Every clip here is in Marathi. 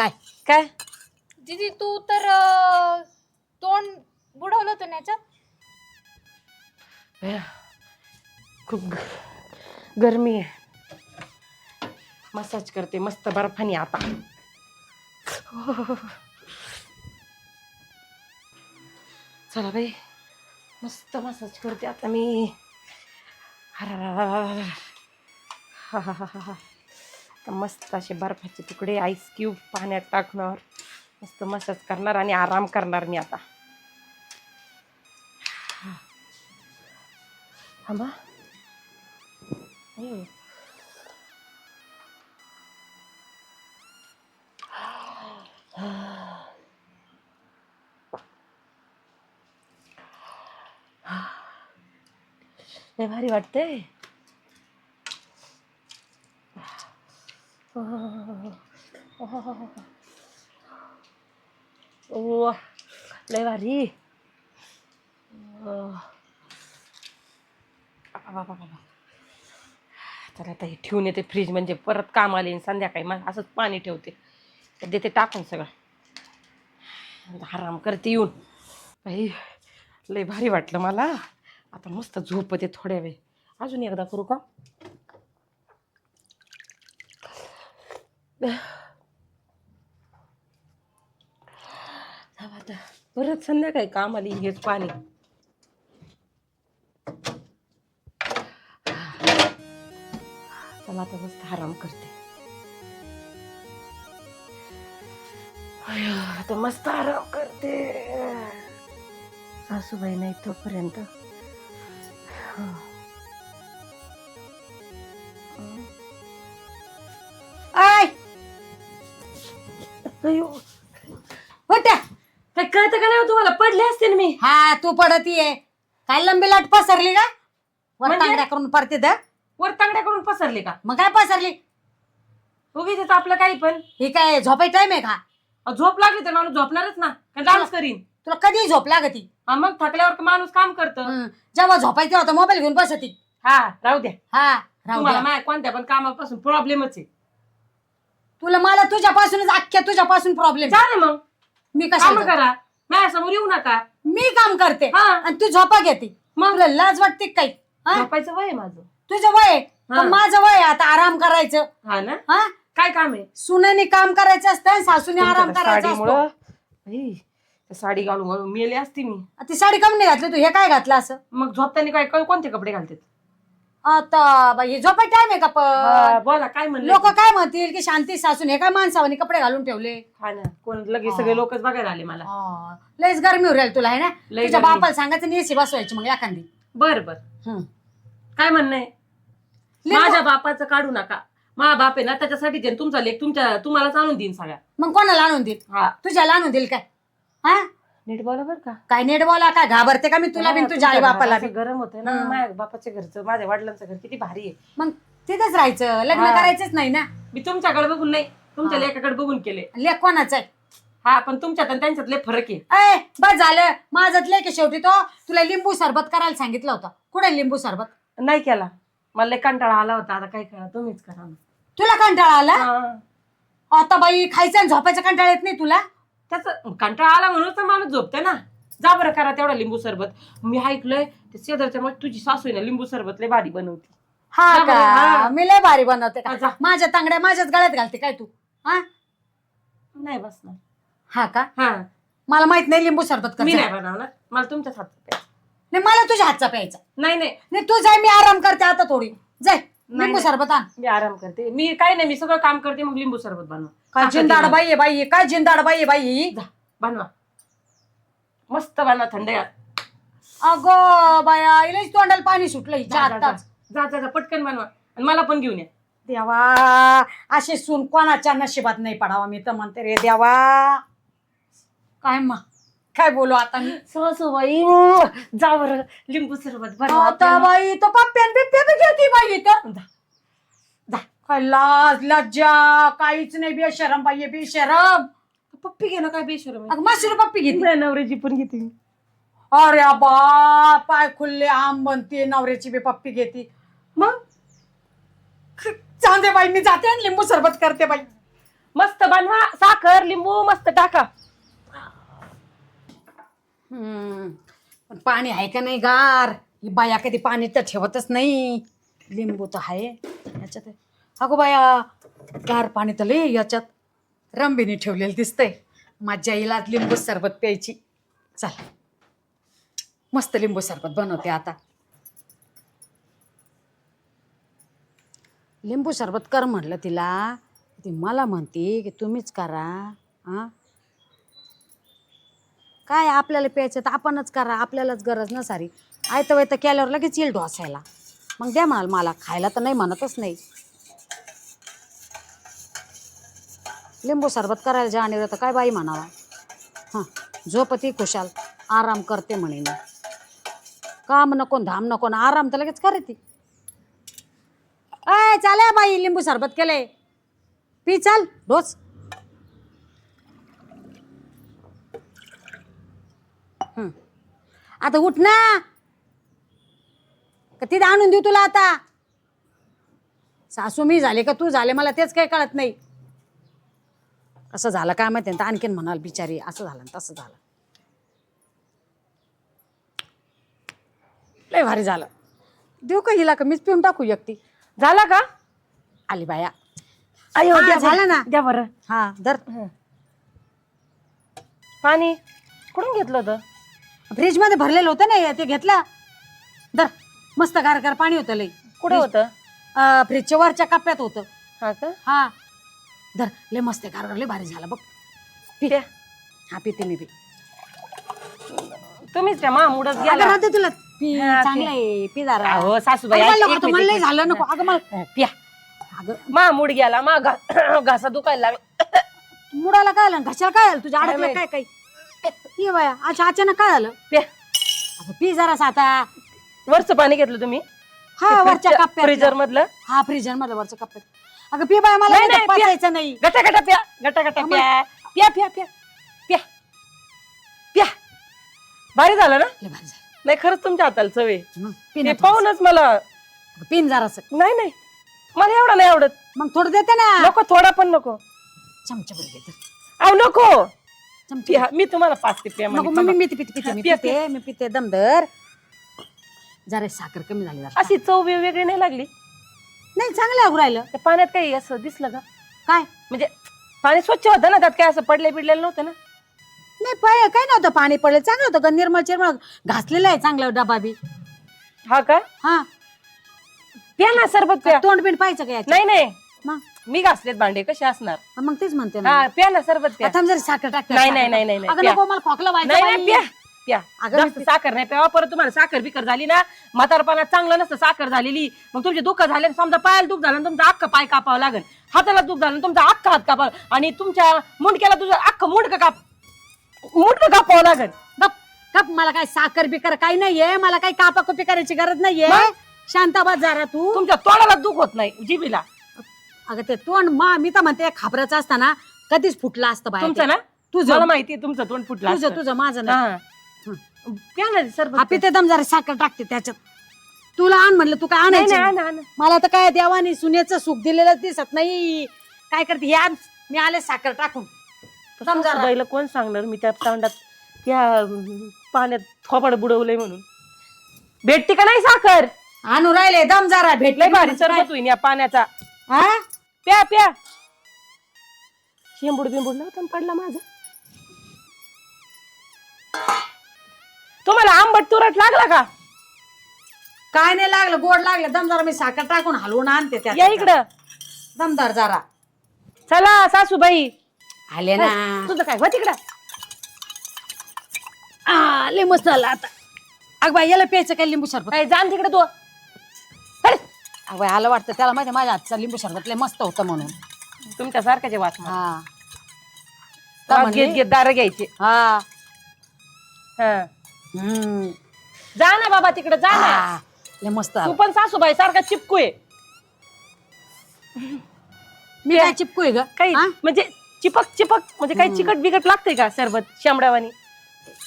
काय काय दीदी तू तर अं, तोंड बुडवलं होतं ना याच्यात भया, खूप ग- गरमी आहे मसाज करते मस्त बर्फानी आता चला बाई मस्त मसाज करते आता मी. हा हा हा हा हा. मस्त असे बर्फाचे तुकडे आईस क्यूब पाण्यात टाकणार. मस्त मसाज करणार आणि आराम करणार मी आता. थांबा. भारी वाटतंय. ओ लय भारी बाबा तर आता हे ठेवून येते फ्रीज म्हणजे परत काम आले संध्याकाळी मग असंच पाणी ठेवते. तर देते टाकून सगळं. आराम करते येऊन. बाई लय भारी वाटलं मला. आता मस्त झोपते थोड्या वेळ. अजून एकदा करू का? थांब आता परत संध्याकाळी काम आली हेच पाणी. चला आता मस्त आराम करते. आता मस्त आराम करते. सासूबाई नाही तोपर्यंत. अयो होत्या. काय कळतं का नाही हो तुम्हाला? पडले असते ना मी. हा तू पडतीये काय लंबी लाट पसरली का? वर म्हणजे? तांगड्या करून परते द. वर तांगड्या करून पसरले का? मग काय पसरली? उगीच येतं आपलं काही पण. ही काय झोपाय टाइम आहे का? अहो, झोप लागली तर माणूस झोपणारच ना. का डान्स करीन? तुला कधी झोप लागती. हा मग थकल्यावर माणूस काम करतं? हं. जेव्हा झोपायचं होतं मोबाईल घेऊन बसती. हा राहू द्या. हा राहू तुम्हाला द्या. माझ्या कोणत्या पण कामापासून प्रॉब्लेमच आहे. तुला मला तुझ्यापासूनच अख्ख्या तुझ्यापासून प्रॉब्लेम जा ना मग. मी काम कशा करा. माझ्यासमोर येऊ नका. मी काम करते. हा. आणि तू झोपा घेते. मग? तुला लाज वाटते का काही? हा? झोपायचं वय आहे माझं. तुझं वय आहे. हा. पण माझं वय आहे. आता आराम करायचं. हा ना? हा? काय काम आहे? सुनेने काम करायचं असतं आणि सासूने आराम तुमच्या करायचा साडीमुळं? असतो. आई, त्या साडी घालून घालून मेले असते मी. ती साडी कम नाही घातली तू? हे काय घातलं असं? मग झोपताना काय कोणते कपडे घालतात? आता बाई झोपाय टाइम आहे का हा, पण बोला काय म्हणले लोक काय म्हणतील की शांती सासून हे काय माणसावानी कपडे घालून ठेवले? हा ना कोण लगेच. सगळे लोकच बघायला आले मला. हा, लयच गरमी उरेल तुला आहे ना? लय तुझ्या गरमी. बापाला सांगायचं आणि एसी बसवायची मग एखादी. बर बर. हं. काय म्हणणं आहे? माझ्या बापाचं काढू नका. माझा बाप आहे ना त्याच्यासाठी जे तुमचा लेख तुमच्या तुम्हालाच आणून देईन सगळ्या. मग कोणाला आणून देईल हा. तुझ्याला आणून देईल काय? हा? नीट बोला बर का? काय नेट बोला काय घाबरते का मी? तुला बिन तुझ्या आई बापाला असं गरम होतं ना हा. माझ्या बापाच्या घरचं माझ्या वडिलांचं घर किती भारी आहे. मग तिथेच राहायचं लग्न हा. करायचंच नाही ना? मी तुमच्याकडे बघून नाही तुमच्या हा. लेखाकडे बघून केले. लेख कोणाचं? आहे हा पण तुमच्यात आणि त्यांच्यात लय फरक आहे. बस झालं. माझं लेख आहे शेवटी तो. तुला लिंबू सरबत करायला सांगितलं होतं. कुठे लिंबू सरबत? नाही केला. मला लय कंटाळा आला होता. आता काय करा तुम्हीच करा. ना. तुला कंटाळा आला? हा. आता बाई खायचं आणि झोपायचं कंटाळा येत नाही तुला? त्याचं कंटाळा आला म्हणून तर माणूस झोपते ना. जा बरं करा तेवढा लिंबू सरबत. मी ऐकलंय ते शेजारच्या मग तुझी सासू आहे ना लिंबू सरबत लय भारी बनवती. हा जा बरं, का हा. मी लय भारी बनवते हा, जा. का माझ्या तांगड्या माझ्याच गळ्यात घालते काय तू? हा? नाही बसणार. हा का? हा. मला माहीत नाही लिंबू सरबत मी नाही बनवणार. मला तुमच्याच हातात प्यायचं. नाही मला तुझ्या हातचा प्यायचा. नाही नाही. नाही तू जाय मी आराम करते आता थोडी. जाय. लिंबू नाही. सरबत आण. मी आराम करते. मी काय नाही मी सगळं काम करते मग लिंबू सरबत बनवा. काय ताकद जिंदाड. बाई आहे बाई काय जिंदाड बाई आहे बाई? बनवा. मस्त बनवा थंड आहे. अगं बाया इलेच तोंडाला पाणी सुटलं हिच्या जा, जा, जा. आत्ताच जा जा जा पटकन बनवा. आणि मला पण घेऊन या. देवा असे सून कोणाच्या नशिबात नाही पडावा मी तर म्हणते रे देवा. काय मा काय बोलू आता मी सासूबाई जा बरं लिंबू सरबत बनवा आता आपल्याला. बाई तो पप्प्यान बिप्प्या बी घेते बाई. काय लाज लज्जा काहीच नाही बेशरम बाई बेशरम पप्पी घे ना काय बेशरम आहे. अगं पप्पी घेते माझ्या नवऱ्याची पण घेते मी. अरे बा पाय खुल्ले आम बनते नवऱ्याची बी पप्पी घेते मग चांदे बाई मी जाते आणि लिंबू सरबत करते बाई मस्त बनवा साखर लिंबू मस्त टाका हम्म. पण पाणी आहे का नाही गार? ही बाया कधी पाणी तर ठेवतच नाही. लिंबू तर आहे. याच्यात अगो बाया गार पाणी तर लई याच्यात रंबीने ठेवलेलं दिसतंय. माझ्या आईला आज लिंबू सरबत प्यायची. चल. मस्त लिंबू सरबत बनवते आता. लिंबू सरबत कर म्हटलं तिला. ती मला म्हणते की तुम्हीच करा हां? काय आपल्याला प्यायचं तर आपणच करा आपल्यालाच गरज नसारी. सारी आयतं वयतं केल्यावर लगेच येईल ढोसायला मग द्या म्हणाल मला खायला तर नाही म्हणतच नाही. लिंबू सरबत करायला जाणीवर तर काय बाई म्हणावा? हां झोपती खुशाल आराम करते म्हणे काम नको धाम नको ना आराम तर लगेच करे ती अय चाले बाई लिंबू सरबत केले पी चाल रोज हं. आता उठ ना. का तिथे आणून देऊ तुला आता. सासू मी झाले का तू झाले मला तेच काही कळत नाही. कसं झालं काय माहिती तर आणखीन म्हणाल बिचारी असं झालं आणि तसं झालं. लय भारी झालं. देऊ का हिला का? मीच पिऊन टाकू एकटी. झाला का? आली बाया. अयो हा, द्या झालं. ना. द्या बरं. हा दर पाणी कुठून घेतलं होतं? फ्रीजमध्ये भरलेलं होतं ना ते घेतलं. दर मस्त गार गार पाणी होतं लई. कुठं होतं? अं, फ्रीजच्या वरच्या कप्प्यात होतं. हा का? हा. धर लय मस्त आहे, गार गार लय भारी झालं बघ. पी. प्या. हा पिते मी पी. तुम्हीच त्या मामुडच अगं गेला. राहते तुला. पी हा, चांगलं आहे पी जरा. अहो सासूबाई अगं, मला नको, लय झालं. नको. अगं मला प्या. अगं. मामुड गेला मा घा- घासा दुखायला लागला. मुडाला काय झालं घशाला काय झालं तुझ्या अडकलं. काय काय ये बाया अच्छा अचानक काय झालं? प्या अगं पी जरासा आता. वरचं पाणी घेतलं तुम्ही? हा वरच्या कप्प्यात फ्रीजर मधलं हा फ्रीजरमध्ये वरच्या कप्प्यात. अगं पी बाया मला नाही, नाही नाही, प्या. पचायचं नाही. गटा गटा प्या. गटा गटा प्या. प्या प्या प्या. प्या. प्या. भारी झालं ना? लय भारी झालं. नाही खरंच तुमच्या हाताला चवे मग पी ते ना थोडंसं. पाहूनच मला अगं, पिन जरासं. नाही नाही. मला एवढं नाही आवडत. मग थोडं देते ना. नको थोडा पण नको. चमचा बरं घेते. अहो नको. चमचा मी तुम्हाला नको म्हणे. मग मी पिते पिते पिते मी पिया, पिते मी पिते दमदर जरा साखर कमी झाली जरा. अशी चव वेगळी नाही लागली? नाही चांगलं लागू राहिलं त्या पाण्यात काही असं दिसलं का? काय? म्हणजे पाणी स्वच्छ होतं ना त्यात काय असं पडले बिडलेलं नव्हतं ना? नाही पाय काय नव्हतं पाणी पडलं? चांगलं होतं ग निर्मळ चिरमळ घासलेलं आहे चांगलं डबा बी. हा का? हा. प्या ना सरबत प्या. तोंड बिंड पाहायचं का याच्यात? नाही नाही. मग? मी घासलेत भांडे कसे असणार? हा, मग तेच म्हणते ना. हा प्या ना सरबत प्या. आता जरी साखर टाकते नाही, नाही, नाही. नाही, नाही, अगं प्या. नको मला खोकला व्हायचा नाही नाही बाई. प्या प्या. अगं जास्त मी- साखर नाही प्यावा परत तुम्हाला साखर बिकर झाली ना म्हातारपणात चांगलं नसतं साखर झालेली. मग तुमचे दुःख झाले समजा पायाला दुःख झालं तुमचा अख्खा पाय कापावं लागेल. हाताला दुःख झालं तुमचा अख्खा हात कापावं आणि तुमच्या मुंडक्याला तुझं अख्खं मुंडकं काप मुंडकं कापावं लागेल. गप गप मला काय साखर बिकर काही नाहीये मला काही कापाकुपी करायची गरज नाहीये. मग? शांताबाद जरा तू. तुमच्या तोंडाला दुःख होत नाही जिबीला अगं ते तोंड मा मी तर म्हणते खापराचं असताना कधीच फुटलं असतं बाहेर तुमचं ना? तुझं. मला माहिती तुमचं तोंड फुटलं तुझं असतं. तुझं माझं नाही. हा. प्या ना सरबत हा पिते दम जरा साखर टाकते त्याच्यात. तुला आण म्हणलं तू काय नाही, नाही, आणायचं आण, आण. मला तर काय देवाने सुनेचं सुख दिलेलं दिसत नाही. काय करते? हे मी आले साखर टाकून. सासूबाईला कोण सांगणार? मी त्या तोंडात त्या अं, पाण्यात थोपाड बुडवलंय म्हणून. भेटते का नाही साखर? आणू राहिले दम जरा. लय भेटले भारी सरबत होईन या पाण्याचा. हा? प्या प्या. शेंबूड बिंबूड नव्हता ना पडला माझा. तुम्हाला आंबट तुरट लागला का? काय नाही लागलं गोड लागलं. दम जरा मी साखर टाकून हलवून आणते या त्या इकडं. दमदार जरा. चला सासूबाई. आले ना. तुझं काय? हो तिकडं. आ, लय मस्त झालं आता. अग बाई याला प्यायचं काय लिंबू सरबत? काय जाण तिकडे तू. अग आलं वाटतं त्याला माहिती माझ्या हातचा लिंबू सरबत लय मस्त होतं म्हणून तुमच्या सारख्याचे वाच हा का वास म्हणली? घेत घेत दार घ्यायचे हा हा. हम्म. जा ना बाबा तिकडे जा ना आ, लय मस्त तू आलं. पण सासूबाई सारखा चिपकू आहे मी काय चिपकू ग काही हा? म्हणजे चिपक चिपक म्हणजे काही चिकट बिकट लागते का सरबत शामडावानी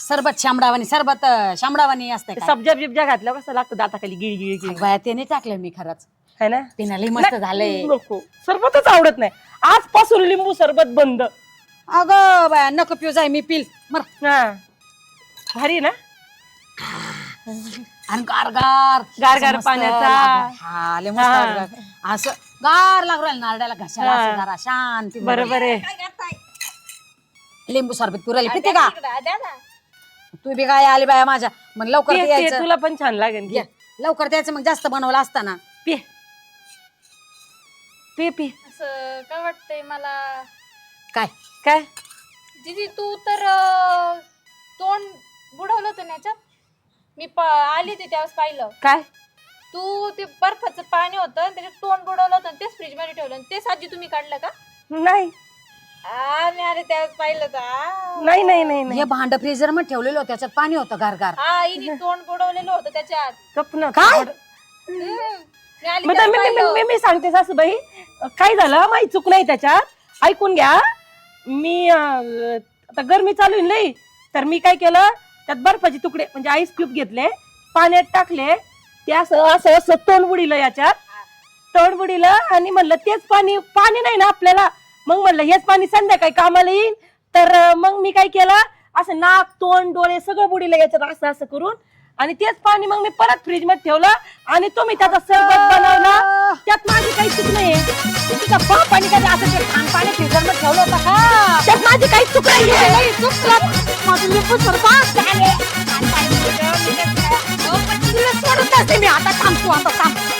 सरबत शामडावानी सरबत अं, शामडावानी असते सब्जा बिब्जा घातलं कसं लागतं दाताखाली गिळ गिळ गिळ. बाया ते नाही टाकलं मी खरंच. है ना? पिनाली मस्त झालंय. नको. सरबतच आवडत नाही. आजपासून लिंबू सरबत बंद. अगं बाया नको पिऊ जाय मी पिल. मर. हा. भारी ना? आणि गार गार. गार गार असं मस्त पाण्याचा. हा लय मस्त हा. गार. असं गार लागू राहिलं नारड्याला घशाला हा. जरा शांती बरोबर आहे. लिंबू सरबत पुरायला पिते का? इकडं, द्या ना. तू बी काय आली बाया माझ्या. मग लवकर ते- ते ते यायचं तुला पण छान लागेल घे. लवकर द्यायचं मग जास्त बनवलं असताना. पे पे पे असं काय वाटतंय मला? काय? काय? दीदी तू तर अं, तोंड बुडवलं होतं ना याच्यात? मी प- आली होती त्यावेळेस पाहिलं. काय? तू ते बर्फाचं पाणी होतं आणि त्याच्यात तोंड बुडवलं होतं आणि तेच फ्रीजमध्ये ठेवलं. आणि तेच आजी तुम्ही काढलं का? नाही. आ, मी अरे त्यावेळेस पाहिलं तर आ. नाही नाही नाही नाही. हे भांड फ्रीजरमध्ये ठेवलेलं होतं, त्याच्यात पाणी होतं गार गार हा हिने तोंड बुडवलेलं होतं त्याच्यात. गप ना काय? हम्म. मी आली मग त्यावेळेस मी- मी- पाहिलं. मी मी सांगते सासूबाई काय झालं? माही चूक नाही त्याच्यात. ऐकून घ्या. मी अं, आता गरमी चालू आहे ना लई. तर मी काय केलं? त्यात बर्फाचे तुकडे म्हणजे आईस क्यूब घेतले पाण्यात टाकले. ते असं असं असं तोंड बुडीलं याच्यात. तोंड बुडीलं आणि म्हणलं तेच पाणी पाणी नाही ना आपल्याला. मग म्हणलं हेच पाणी संध्याकाळी कामाला येईल तर मग मी काय केलं असं नाक तोंड डोळे सगळं बुडीलं याच्यात असं असं करून आणि तेच पाणी मग मी परत फ्रीजमध्ये ठेवलं आणि तुम्ही त्याचा सरबत बनवला. त्यात माझी काही चूक नाहीये. तुझा बाप आणि कधी असं ते पाणी फ्रीजरमध्ये ठेवलं होतं का त्यात माझी काही चूक नाहीये. लई चुकलं. माझं लिंबू सरबत झाले. नसते मी. आता थांबतो आता थांब.